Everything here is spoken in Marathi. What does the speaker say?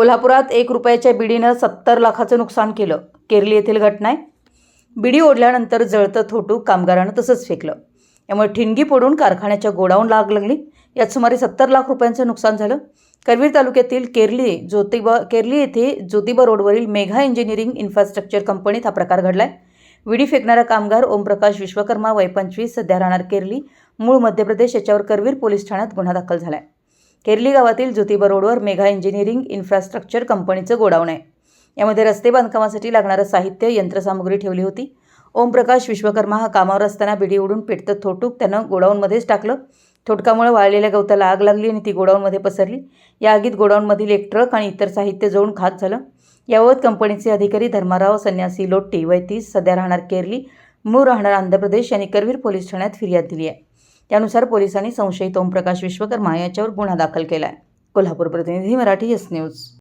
कोल्हापुरात एक रुपयाच्या बिडीनं सत्तर लाखाचं नुकसान केलं. केरली येथील घटना आहे बिडी ओढल्यानंतर जळतं थोटू कामगारानं तसंच फेकलं. यामुळे ठिणगी पडून कारखान्याच्या गोडाऊन लाग लागली. यात सुमारे सत्तर लाख रुपयांचं नुकसान झालं. करवीर तालुक्यातील केरली ज्योतिबा केरली येथे ज्योतिबा रोडवरील मेघा इंजिनिअरिंग इन्फ्रास्ट्रक्चर कंपनीत हा प्रकार घडलाय. विडी फेकणारा कामगार ओमप्रकाश विश्वकर्मा वय पंचवीस सध्या राहणार केरली. मूळ मध्य प्रदेश याच्यावर करवीर पोलीस ठाण्यात गुन्हा दाखल झाला आहे केरली गावातील ज्योतिबा रोडवर मेघा इंजिनिअरिंग इन्फ्रास्ट्रक्चर कंपनीचं गोडाऊन आहे. यामध्ये रस्ते बांधकामासाठी लागणारं साहित्य यंत्रसामुग्री ठेवली होती. ओमप्रकाश विश्वकर्मा हा कामावर असताना बिडी उडून पेटतं थोटूक त्यानं गोडाऊनमध्येच टाकलं. थोटकामुळे वाळलेल्या गवताला आग लागली आणि ती गोडाऊनमध्ये पसरली. या आगीत गोडाऊनमधील एक ट्रक आणि इतर साहित्य जळून खाक झालं. याबाबत कंपनीचे अधिकारी धर्माराव संन्यासी लोट्टी वय तीस सध्या राहणार केरली मूळ राहणार आंध्र प्रदेश यांनी करवीर पोलीस ठाण्यात फिर्याद दिली आहे. त्यानुसार पोलिसांनी संशयित ओमप्रकाश विश्वकर्मा याच्यावर गुन्हा दाखल केला आहे कोल्हापूर प्रतिनिधी मराठी एस न्यूज.